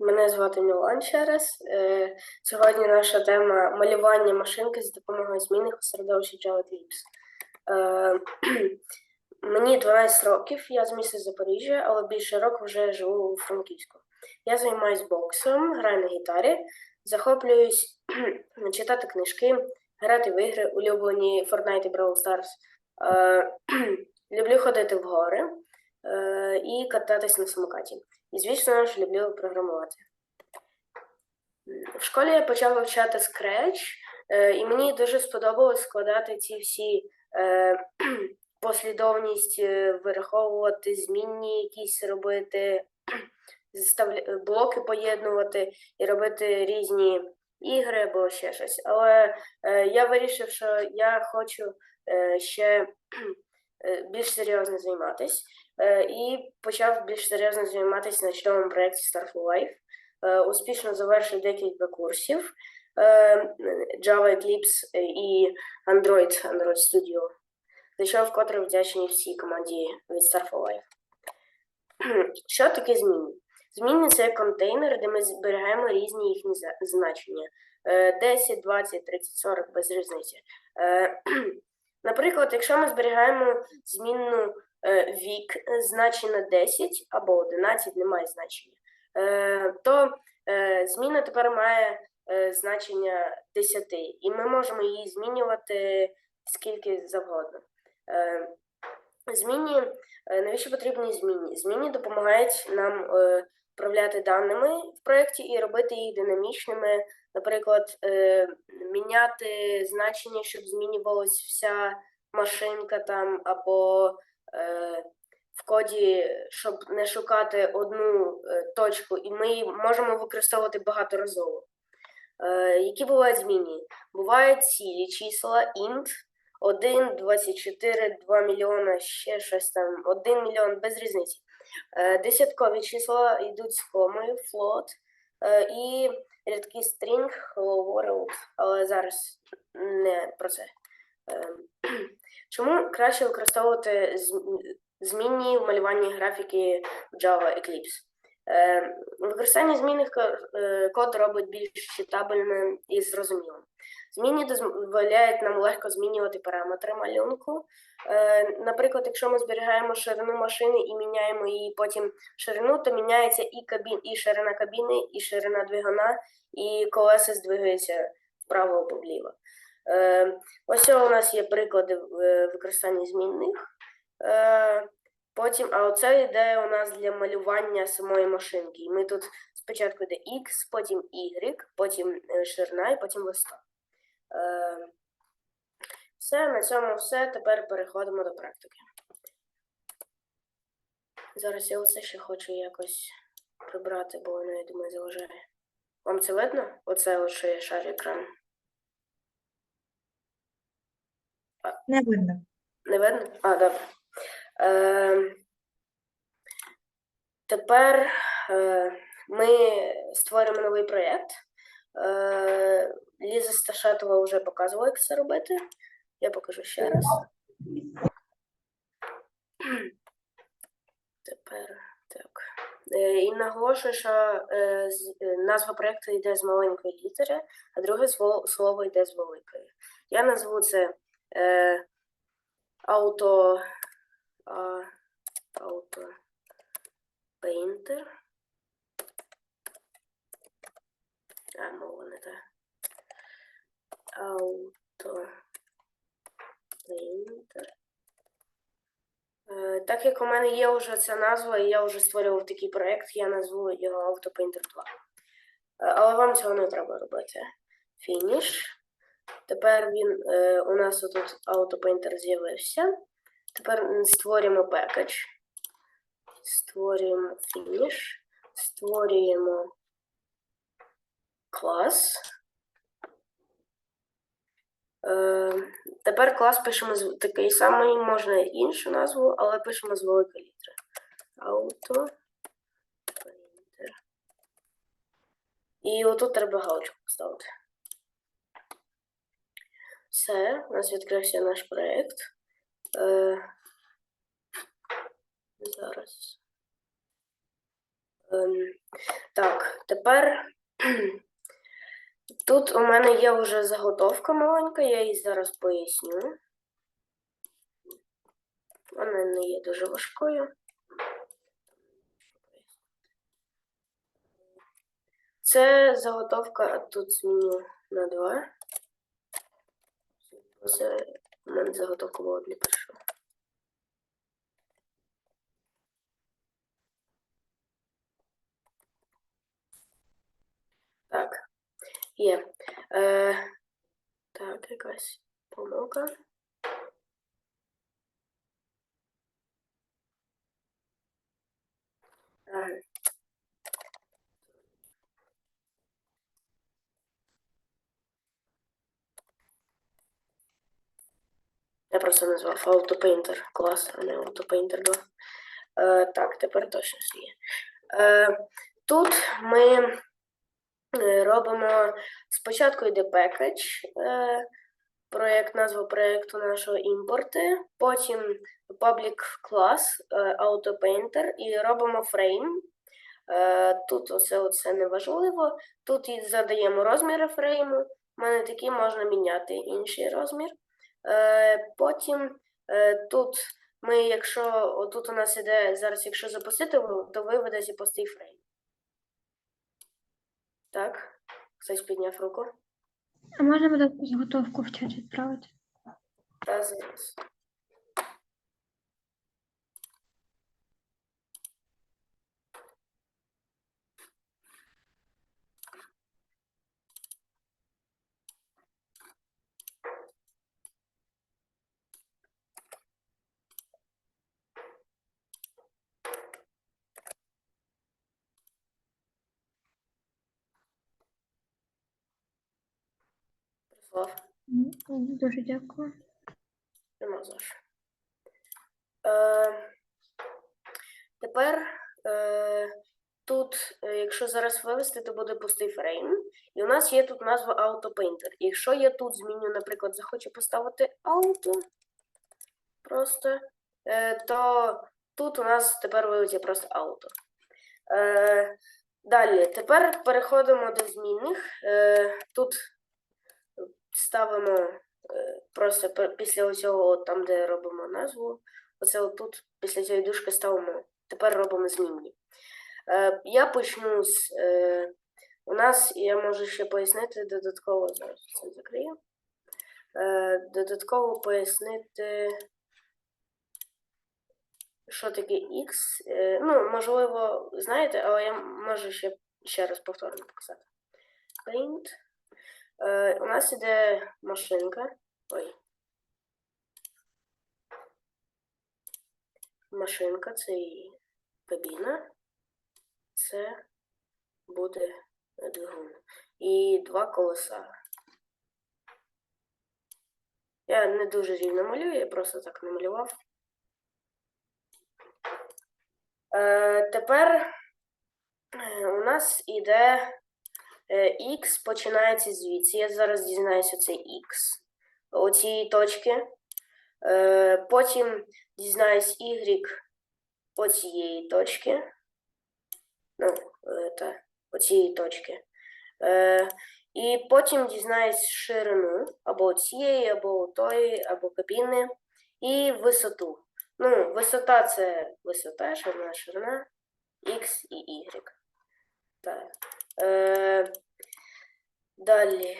Мене звати Мілан ще раз. Сьогодні наша тема малювання машинки з допомогою змінних у середовищі JavaClips. Е, Мені 12 років, я з міста Запоріжжя, але більше року вже живу у Франківську. Я займаюся боксом, граю на гітарі, захоплююсь читати книжки, грати в ігри, улюблені Fortnite і Brawl Stars. Е, Люблю ходити в гори е, і кататись на самокаті. І, звісно ж, люблю програмувати. В школі я почав вивчати Scratch, е, і мені дуже сподобалось складати ці всі е, послідовність, е, вираховувати, змінні якісь робити, блоки поєднувати і робити різні ігри або ще щось. Але я вирішив, що я хочу ще більш серйозно займатися. Е, і почав більш серйозно займатися на чудовому проєкті Star for Life. Е, Успішно завершив декілька курсів е, Java Eclipse і Android, Android Studio. За що вкотре вдячний всій команді від Star for Life. Що таке змінні? Змінні це контейнер, де ми зберігаємо різні їхні значення. Е, 10, 20, 30, 40 без різниці. Наприклад, якщо ми зберігаємо змінну вік е, значення 10 або 11 не має значення, е, то е, зміна тепер має е, значення 10, і ми можемо її змінювати скільки завгодно. Е, Змінні, е, навіщо потрібні змінні? Змінні допомагають нам е, управляти даними в проєкті і робити їх динамічними, наприклад, е, міняти значення, щоб змінювалась вся машинка там, або е, в коді, щоб не шукати одну е, точку, і ми її можемо використовувати багаторазово. Е, які бувають змінні? Бувають цілі числа, int, 1, 24, 2 мільйона, ще щось там, 1 мільйон, без різниці. Е, Десяткові числа йдуть з комою, float, е, і рядки string, hello world, але зараз не про це. Чому краще використовувати зм- змінні в малюванні графіки в Java Eclipse? Е, Використання змінних е, код робить більш читабельним і зрозумілим. Змінні дозволяють нам легко змінювати параметри малюнку. Е, Наприклад, якщо ми зберігаємо ширину машини і міняємо її потім ширину, то міняється і кабін, і ширина кабіни, і ширина двигуна, і колеса здвигаються вправо або вліво. Е, Ось у нас є приклади е, використання змінних. Е, Потім, а оце йде у нас для малювання самої машинки. І ми тут спочатку йде X, потім Y, потім ширина і потім висота. Е, Все, на цьому все. Тепер переходимо до практики. Зараз я оце ще хочу якось прибрати, бо воно, я думаю, заважає. Вам це видно? Оце що я шарю екран. Не видно. Не видно? А, добре. Е, тепер е, ми створюємо новий проєкт. Е, Ліза Сташатова вже показувала, як це робити. Я покажу ще раз. Тепер так. Е, і наголошую, що е, з- е, назва проєкту йде з маленької літери, а друге слово, слово йде з великої. Я назву це е, ауто, а, ауто пейнтер. А, мова не та. Ауто пейнтер. Е, Так як у мене є вже ця назва, і я вже створював такий проєкт, я назву його Auto Painter 2. Е, Але вам цього не треба робити. Фініш. Тепер він е, у нас тут Auto Painter з'явився. Тепер створюємо пекедж. Створюємо фініш. Створюємо клас. Е, тепер клас пишемо з такий самий, можна іншу назву, але пишемо з великої літери. Auto І отут треба галочку поставити. Все, у нас відкрився наш проєкт. Е, зараз. Ем, Так, тепер тут у мене є вже заготовка маленька, я її зараз поясню. Вона не є дуже важкою. Це заготовка тут зміню на 2. Це у мене заготовка була для першого. Так, є. Е, так, якась помилка. Ага. Просто назвав AutoPainter клас, а не AutoPainter 2. Е, так, тепер точно є. Е, тут ми е, робимо спочатку йде package, е, проєкт, назва проєкту нашого імпорти, потім public class е, AutoPainter і робимо frame. Е, тут оце, оце не. Тут і задаємо розміри фрейму. У мене такі можна міняти інший розмір. Е, потім е, тут ми, якщо отут у нас іде зараз, якщо запустити, то виведеться пустий фрейм. Так, хтось підняв руку. А можна буде підготовку в чат відправити? Та зараз. Прислав. Дуже дякую. Нема за що. Е, тепер е, тут, е, якщо зараз вивести, то буде пустий фрейм. І у нас є тут назва AutoPainter. Якщо я тут зміню, наприклад, захочу поставити Auto просто, е, то тут у нас тепер виведеться просто Auto. Е, далі, тепер переходимо до змінних. Е, тут ставимо е, просто після оцього, там, де робимо назву, оце отут після цієї дужки ставимо. Тепер робимо змінні. Е, я почну з. Е, у нас, я можу ще пояснити додатково, зараз це закрию. Додатково пояснити, що таке X. Ну, можливо, знаєте, але я можу ще, ще раз повторно показати. Paint. Е, у нас іде машинка. Ой. Машинка це і кабіна. Це буде двигун. І два колеса. Я не дуже рівно малюю, я просто так намалював. Е, тепер е, у нас іде Е, X починається звідси. Я зараз дізнаюся цей X оцієї точки. Е, Потім дізнаюсь Y оцієї точки. Ну, е, та, оцієї точки. Е, І потім дізнаюсь ширину або цієї, або тої, або кабіни, і висоту. Ну, висота це висота, ширина, ширина, X і Y. Так. Е, далі.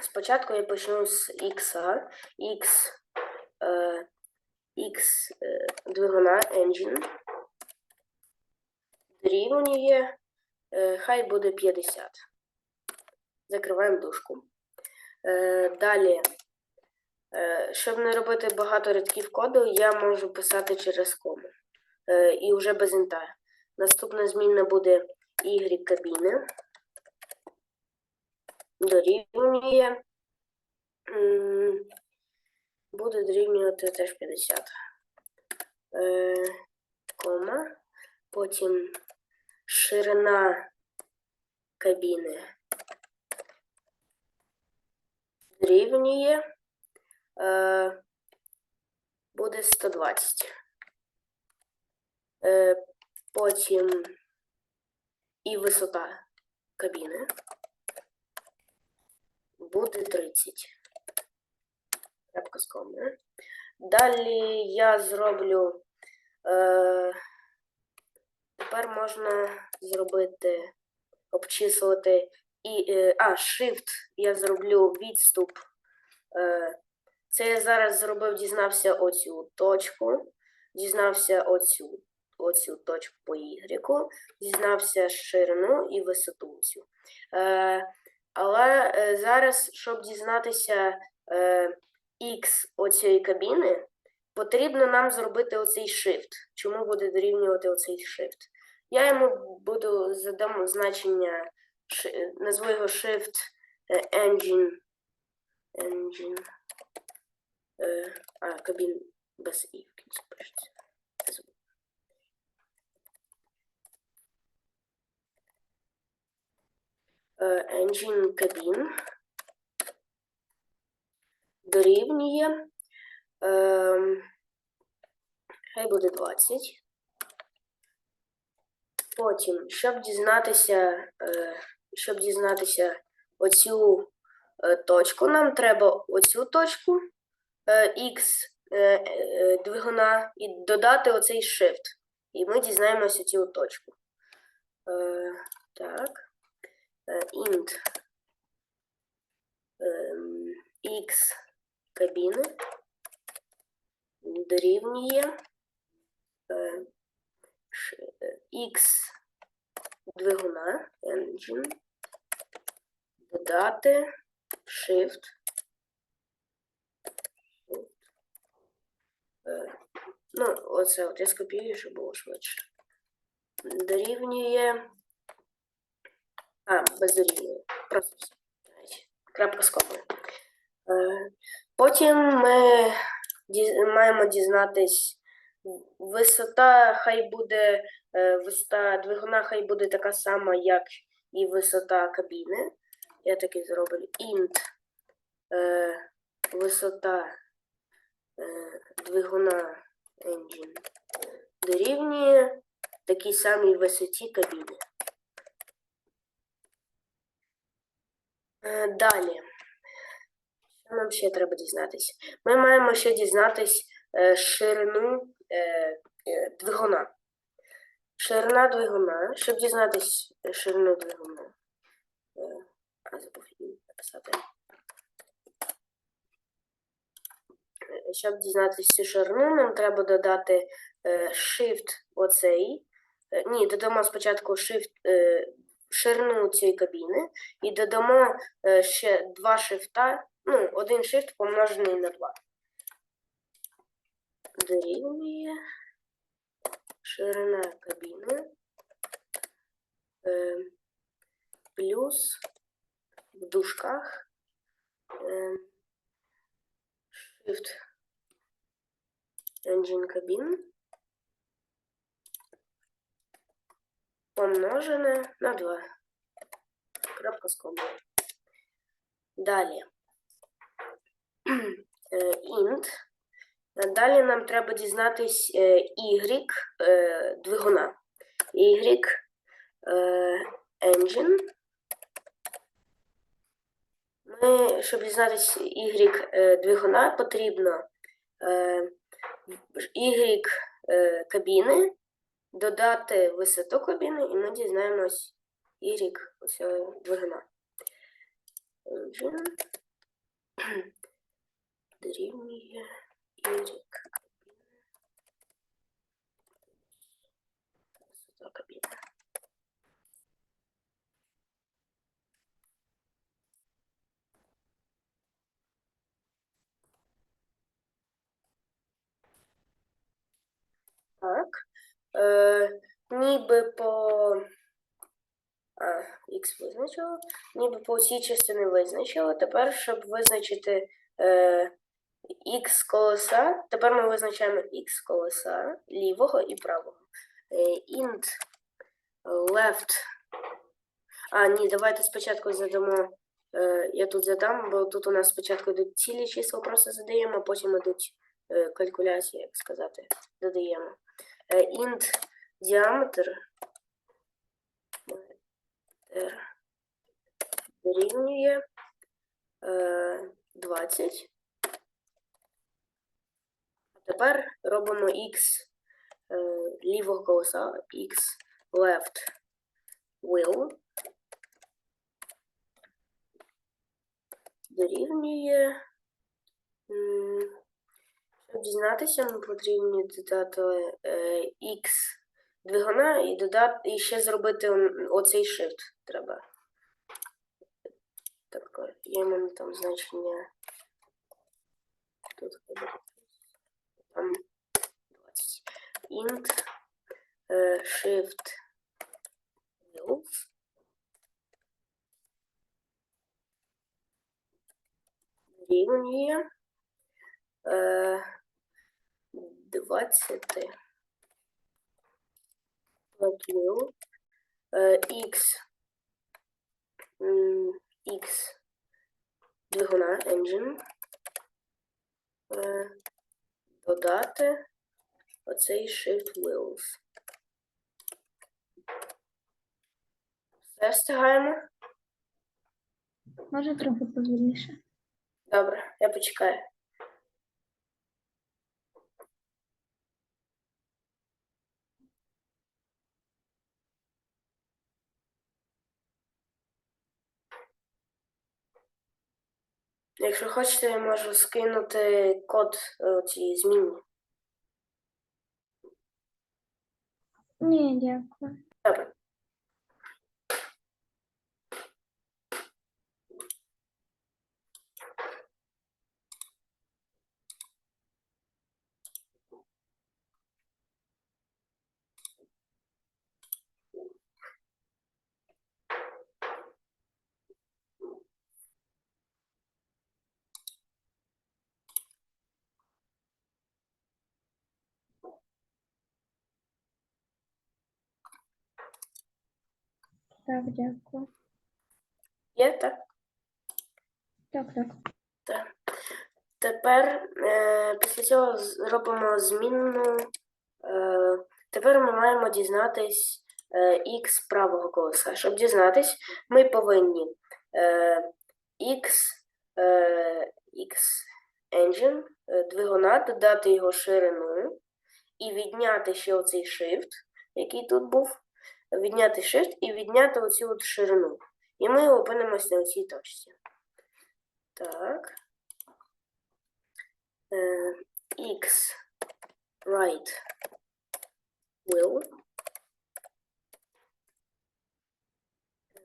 Спочатку я почну з X. X, е, X е, двигуна engine. Дорівнює, е, хай буде 50. Закриваємо дужку. Е, далі, е, щоб не робити багато рядків коду, я можу писати через кому. Е, і вже без інта. Наступна змінна буде Y кабіни. Дорівнює. Буде дорівнювати теж 50. Е, кома. Потім ширина кабіни дорівнює. Е, буде 120. Е, потім і висота кабіни буде 30. Крапка з комою. Далі я зроблю. Е, тепер можна зробити, обчислити і. Е, а, Shift я зроблю відступ. Е, це я зараз зробив, дізнався оцю точку, дізнався оцю, оцю точку по Y, дізнався ширину і висоту цю. Е, але е, зараз, щоб дізнатися е, X оцієї кабіни, потрібно нам зробити оцей shift. Чому буде дорівнювати оцей shift? Я йому буду задам значення, назву його shift е, engine. Engine. Е, а, кабін без і в пишеться. Я забув. Е, engine кабін дорівнює. ем, хай буде 20. Потім, щоб дізнатися, е, щоб дізнатися оцю е, точку, нам треба оцю точку е, X е, е, двигуна і додати оцей shift. І ми дізнаємося цю точку. Е, так. Е, int ем, X кабіни дорівнює е, ш- е, X двигуна engine додати shift Е, Ну, оце от я скопіюю, щоб було швидше. Дорівнює. А, без дорівнює. Просто Крапка з. Е, Потім ми маємо дізнатись висота, хай буде е, висота двигуна, хай буде така сама, як і висота кабіни. Я таки зроблю int е, висота двигуна engine дорівнює такій самій висоті кабіни. Далі. Що нам ще треба дізнатися? Ми маємо ще дізнатись е, ширину е, е, двигуна. Ширина двигуна. Щоб дізнатись ширину двигуна. Е, забув написати. Е, Щоб дізнатися цю ширину, нам треба додати е, shift оцей. Е, Ні, додамо спочатку shift, е, ширину цієї кабіни і додамо е, ще два шифта, ну, один shift помножений на 2. Дорівнює ширина кабіни е, плюс в дужках е, shift engine кабін помножене на 2. Крапка з комою. Далі. Int. Далі нам треба дізнатись е, y е, двигуна. Y е, engine. Ми, щоб дізнатись y двигуна, потрібно y кабіни, додати висоту кабіни, і ми дізнаємось y оцього двигуна. Engine дорівнює y кабіни. Висота кабіни. Е, ніби по. X визначило. Ніби по цій частині визначило. Тепер, щоб визначити е, X колеса, тепер ми визначаємо X колеса лівого і правого. Е, int left. А, ні, давайте спочатку задамо. Е, я тут задам, бо тут у нас спочатку йдуть цілі числа, просто задаємо, а потім йдуть е, калькуляції, як сказати, додаємо. Int діаметр. дорівнює е, 20. А тепер робимо x е, лівого колеса, x left wheel дорівнює. Дізнатися, нам потрібно додати е, x двигуна і додати і ще зробити оцей shift треба. Так, є в там значення. Тут там 20. int е, shift wheels рівнює е, 20 wheel е, x x двигуна engine е, додати оцей shift wheels. Все встигаємо? Може трохи повільніше. Добре, я почекаю. Якщо хочете, я можу скинути код е, цієї зміни. Ні, дякую. Добре. Так, дякую. Є так? Так, так. Так. Тепер е, після цього зробимо змінну. Е, тепер ми маємо дізнатись е, x правого колеса. Щоб дізнатись, ми повинні е, x, е, x engine, е, двигуна, додати його ширину і відняти ще оцей shift, який тут був. Відняти shift і відняти оцю от ширину. І ми опинимось на цій точці. Так. Е, X right will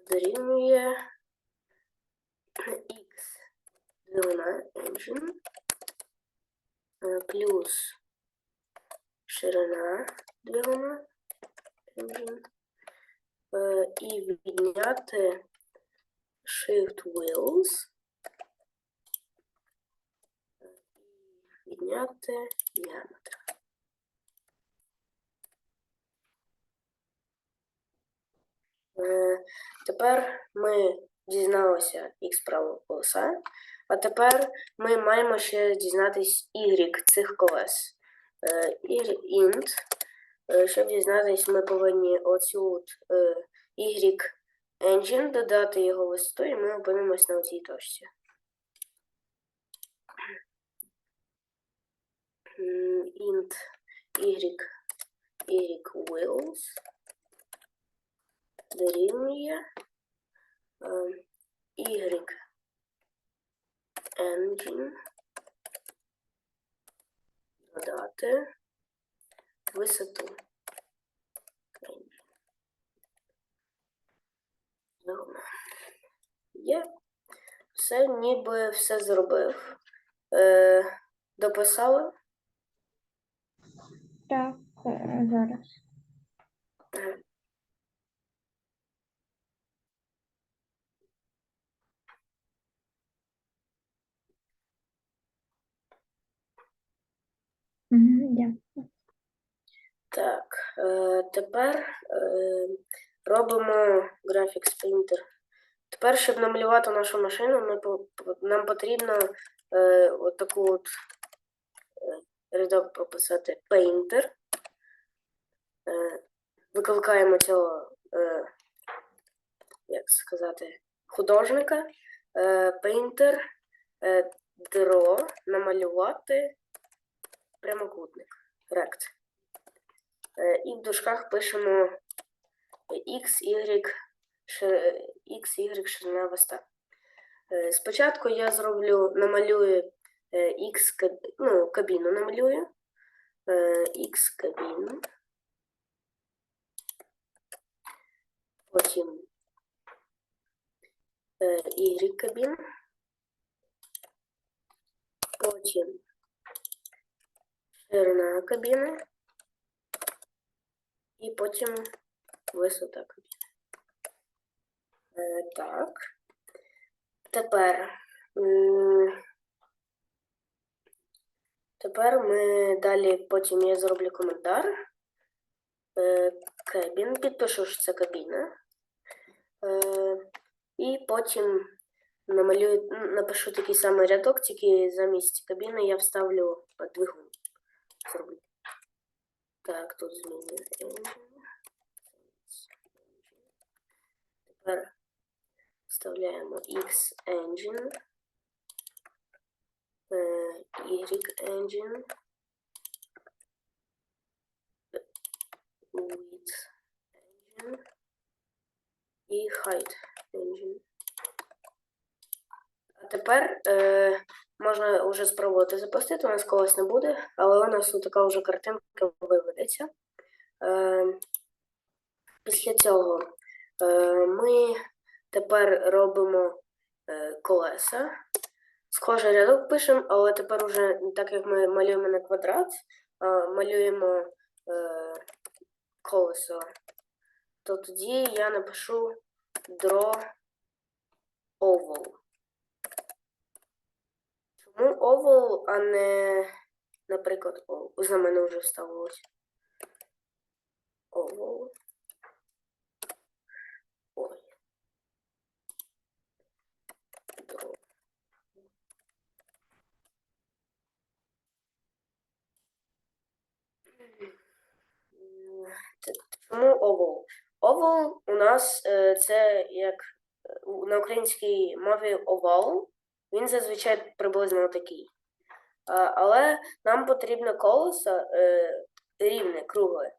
дорівнює X двигуна engine е, плюс ширина двигуна engine і відняти shift wheels відняти діаметр. Е, Тепер ми дізналися х правого колеса, а тепер ми маємо ще дізнатись y цих колес. Е, y int. Е, Щоб дізнатись, ми повинні оцю е, y engine додати його висоту, і ми опинимось на цій точці. int y y wheels дорівнює е, y engine додати висоту. Є. Все, ніби все зробив. Е, дописали. Так, е, зараз. Мгм, Дякую. Так, е, тепер е, робимо Graphics Painter. Тепер, щоб намалювати нашу машину, ми, нам потрібно е, от таку от рядок прописати Painter. Викликаємо цього, як сказати, художника, painter, draw, намалювати прямокутник, rect. Е, І в дужках пишемо x, y, x, y ширина виста. Е, Спочатку я зроблю, намалюю е, X, каб- ну, кабіну намалюю. Е, X кабіну. Потім е, Y кабіну. Потім ширина кабіни. І потім висота. Е, так. Тепер. Тепер ми далі потім я зроблю коментар. Е, Кабін, підпишу, що це кабіна. Е, і потім намалюю, напишу такий самий рядок, тільки замість кабіни я вставлю е, двигун. Зроблю. Так, тут engine. Тепер вставляємо X engine. е, Y engine. Width engine. І height engine. А тепер е, можна вже спробувати запустити, у нас когось не буде, але у нас така вже картинка виведеться. Е, після цього е, ми тепер робимо е, колеса. Схожий рядок пишемо, але тепер уже так як ми малюємо на квадрат, а малюємо е, колесо, то тоді я напишу draw oval. Чому oval, а не, наприклад, о, за мене вже вставилось. Oval. Ой. Чому овал? Овал у нас е, це як е, на українській мові овал. Він зазвичай приблизно такий. Але нам потрібно колесо е, рівне, кругле.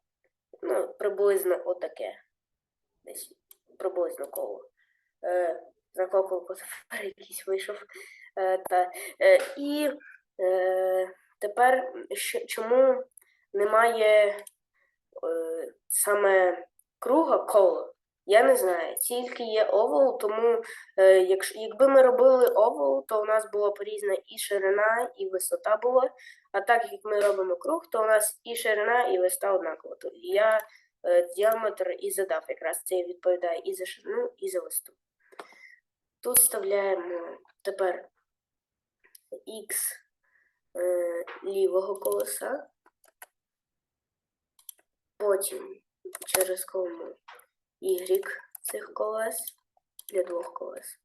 Ну, приблизно отаке. Десь приблизно коло. Е, за тепер якийсь вийшов. Е, та, е, і е, тепер чому немає е, саме круга коло. Я не знаю, тільки є овал, тому е, якщо, якби ми робили овал, то у нас була б різна і ширина, і висота була. А так як ми робимо круг, то у нас і ширина, і висота однакова. То я е, діаметр і задав якраз це відповідає і за ширину, і за висоту. Тут вставляємо тепер х е, лівого колеса. Потім через кому Y цих колес для двох колес.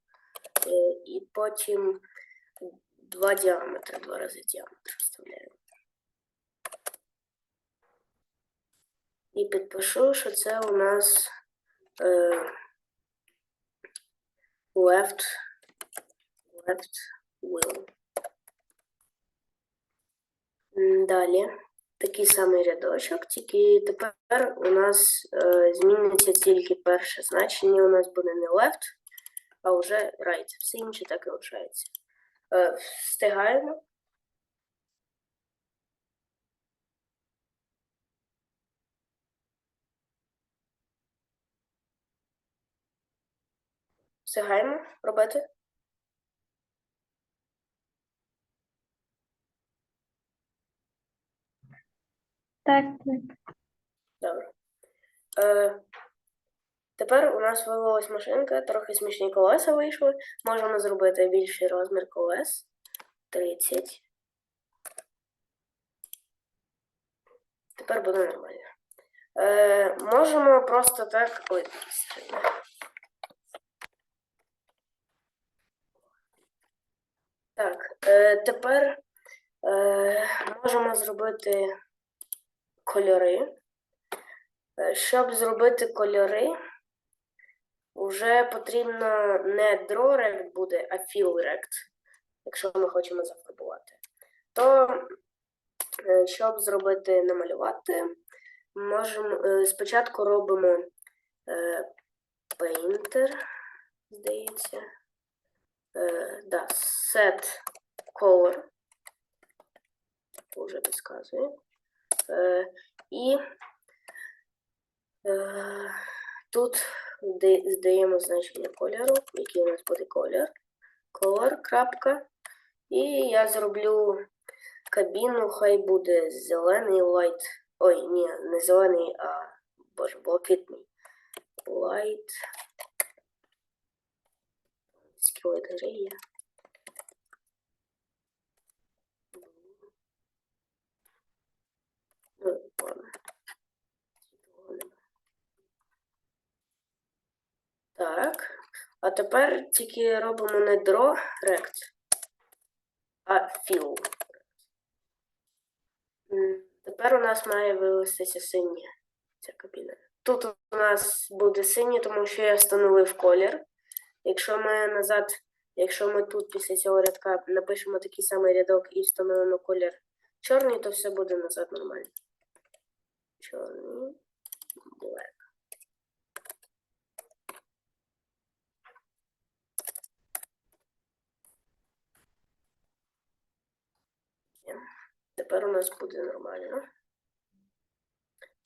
Е, І потім два діаметри, два рази діаметр вставляємо. І підпишу, що це у нас е, left, left wheel. Далі такий самий рядочок, тільки тепер у нас е, зміниться тільки перше значення. У нас буде не left, а вже right. Все інше так і лишається. Е, встигаємо. Встигаємо робити? Так. Добре. Е, тепер у нас виявилась машинка, трохи смішні колеса вийшли. Можемо зробити більший розмір колес. 30. Тепер буде нормально. Е, можемо просто так. Ой. Так, е, тепер е, можемо зробити кольори. Е, Щоб зробити кольори, вже потрібно не draw-rect буде, а fill-rect, якщо ми хочемо зафарбувати. То, е, щоб зробити намалювати, можемо е, спочатку робимо painter, здається. Да, set color. Уже підказує. Е, і е, тут здаємо значення кольору, який у нас буде колір. Color, крапка. І я зроблю кабіну, хай буде зелений light. Ой, ні, не зелений, а боже, блакитний. Light. Скілет грає. Ладно. Так. А тепер тільки робимо не draw rect, а fill. Тепер у нас має вивестися синя ця кабіна. Тут у нас буде синій, тому що я встановив колір. Якщо ми назад, якщо ми тут після цього рядка напишемо такий самий рядок і встановимо колір чорний, то все буде назад нормально. Чорний. Black. Тепер у нас буде нормально.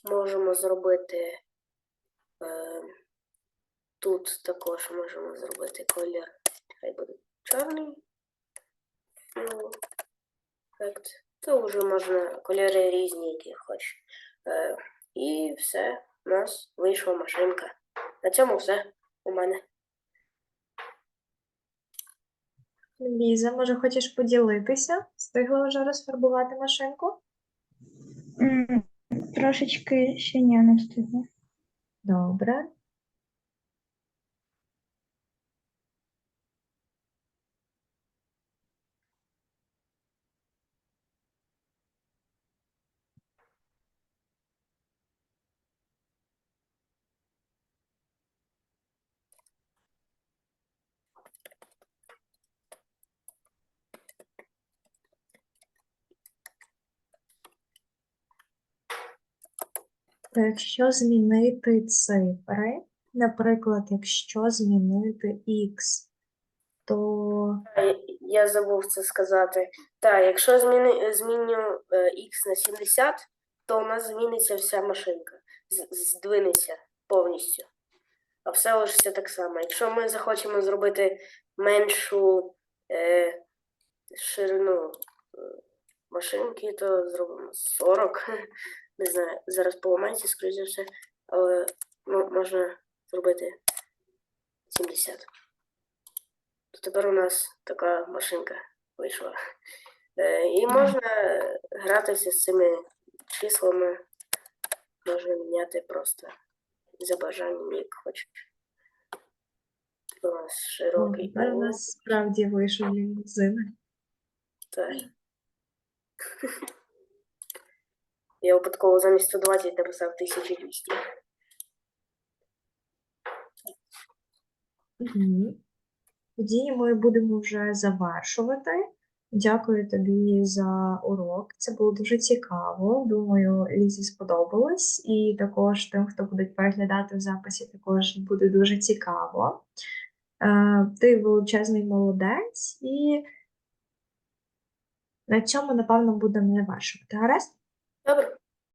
Можемо зробити е, тут також можемо зробити колір. Хай буде чорний. Ну, ефект. То вже можна кольори різні, які хочеш. Е, і все, у нас вийшла машинка. На цьому все у мене. Ліза, може, хочеш поділитися? Встигла вже розфарбувати машинку? М, Трошечки ще ні, не встигла. Добре. То Якщо змінити цифри, наприклад, якщо змінити x, то я- Я забув це сказати. Так, якщо зміни, зміню е, X на 70, то у нас зміниться вся машинка. Здвинеться повністю. А все лишиться так само. Якщо ми захочемо зробити меншу е, ширину е, машинки, то зробимо 40. Не знаю, зараз поламається, скоріше за все, але ну, можна зробити 70. То тепер у нас така машинка вийшла. Е, І можна гратися з цими числами, можна міняти просто за бажанням, як хочеш. У нас широкий тепер у нас справді вийшов лімузин. так. Я випадково замість 120 написав 1200. Мгм. Тоді ми будемо вже завершувати. Дякую тобі за урок. Це було дуже цікаво. Думаю, Лізі сподобалось. І також тим, хто буде переглядати в записі, також буде дуже цікаво. Е, Ти величезний молодець, і на цьому, напевно, будемо завершувати. Гаразд? Tabii.